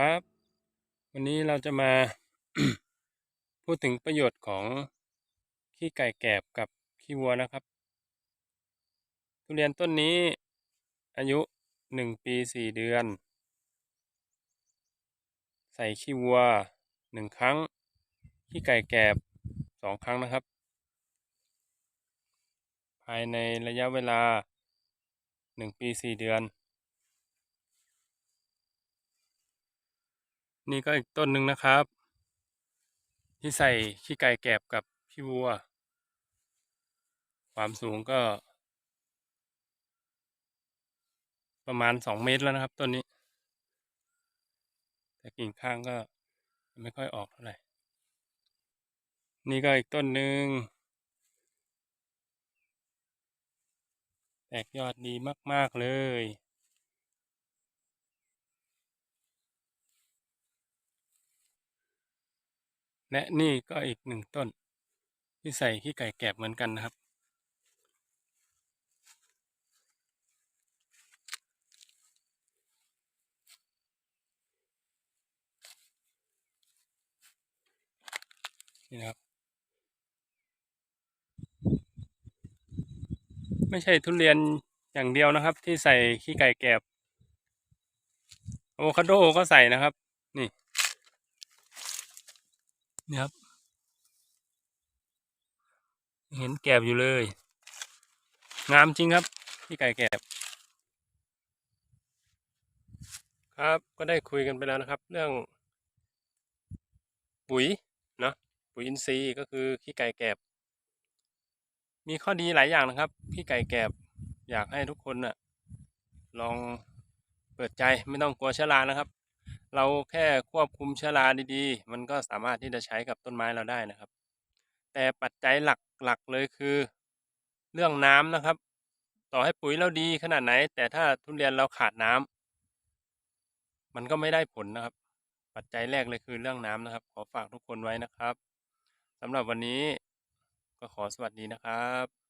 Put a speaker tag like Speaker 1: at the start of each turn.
Speaker 1: ครับ วันนี้เราจะมา พูดถึงประโยชน์ของขี้ไก่แกบกับขี้วัวนะครับ ทุเรียนต้นนี้อายุหนึ่งปีสี่เดือน ใส่ขี้วัวหนึ่งครั้ง ขี้ไก่แกบสองครั้งนะครับ ภายในระยะเวลาหนึ่งปีสี่เดือน นี่ก็อีกต้นหนึ่งนะครับ ที่ใส่ขี้ไก่แกบกับขี้วัว ความสูงก็ ประมาณสองเมตรแล้วนะครับต้นนี้ แต่กิ่งข้างก็ไม่ค่อยออกเท่าไหร่ นี่ก็อีกต้นหนึ่งแตกยอดดีมาก ๆ เลย และนี่ก็อีกหนึ่งต้น ที่ใส่ขี้ไก่แกบเหมือนกันนะครับ นี่นะครับ ไม่ใช่ทุเรียนอย่างเดียวนะครับ ที่ใส่ขี้ไก่แกบอโวคาโดก็ใส่นะครับ นี่ นี่ครับ เห็นแกบอยู่เลย งามจริงครับขี้ไก่แกบ ครับก็ได้คุยกันไปแล้วนะครับ เรื่อง ปุ๋ยเนาะปุ๋ยอินทรีย์ก็คือขี้ไก่แกบ มีข้อดีหลายอย่างนะครับขี้ไก่แกบอยากให้ทุกคนน่ะลองเปิดใจไม่ต้องกลัวเชื้อรานะครับ เราแค่ควบคุมเชื้อราดีๆ มันก็สามารถที่จะใช้กับต้นไม้เราได้นะครับ แต่ปัจจัยหลักๆเลยคือ เรื่องน้ำนะครับ ต่อให้ปุ๋ยเราดีขนาดไหน แต่ถ้าทุเรียนเราขาดน้ำมันก็ไม่ได้ผลนะครับ ปัจจัยแรกเลยคือเรื่องน้ำนะครับ ขอฝากทุกคนไว้นะครับสำหรับวันนี้ก็ขอสวัสดีนะครับ